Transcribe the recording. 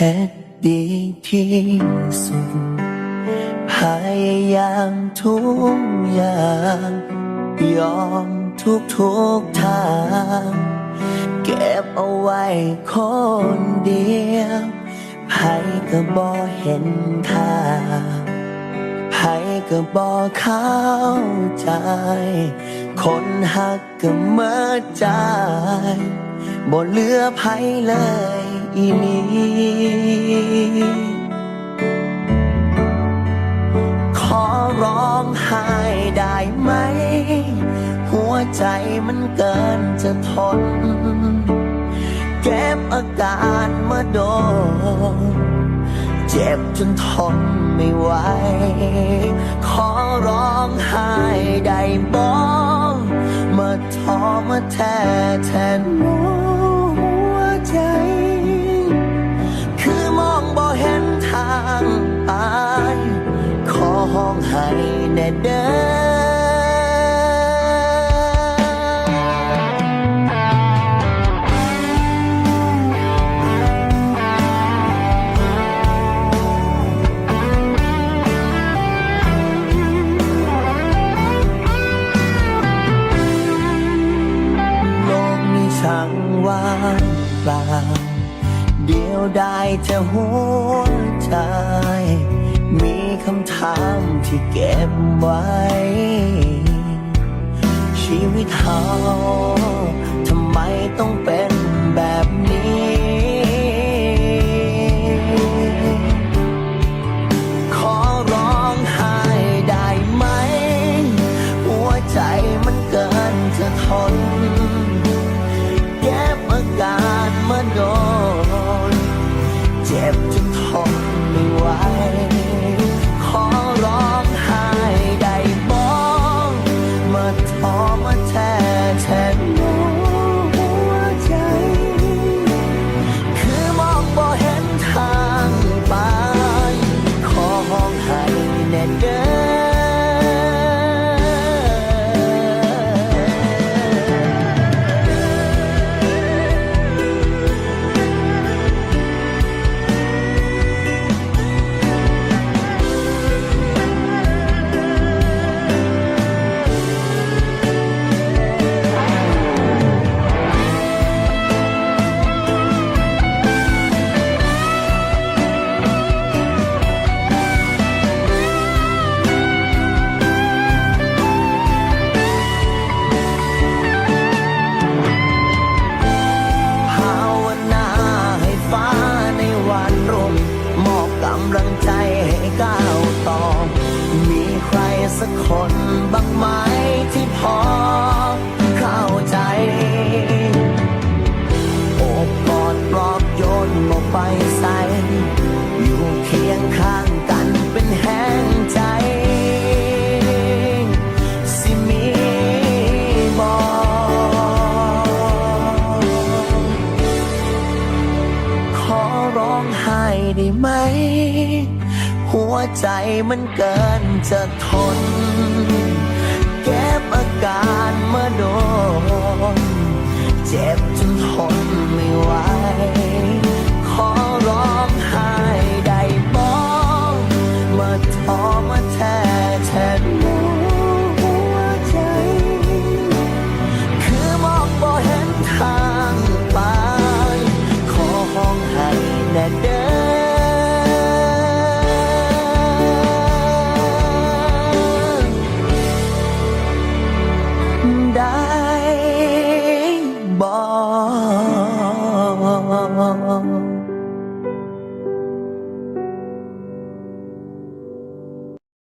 ฮ็ดดีที่สุด พยายามทุกอย่าง ยอมทุกทุกทาง เก็บเอาไว้คนเดียวไผก็บ่เห็นค่าไผก็บ่เข้าใจ คนหักก็เมื่อใจบ่เหลือไผเลย อีหลีขอร้องไห้ได้ไหม หัวใจมันเกินจะทน เก็บอาการมาโดนเจ็บจนทนไม่ไหว ขอร้องไห้ได้บอกมาทอมาแท้แทนหั ปล่า เดียวได้จะหัวใจ มีคำถามที่เก็บไว้ ชีวิตเขาทำไมต้องเป็น เจ็บจนทน สักคนบ้างไหมที่พอเข้าใจโอบกอดปลอบโยนออกไปใส่อยู่เคียงข้างกันเป็นแห้งใจสิมีบอกขอร้องไห้ได้ไหม หัวใจมันเกินจะทน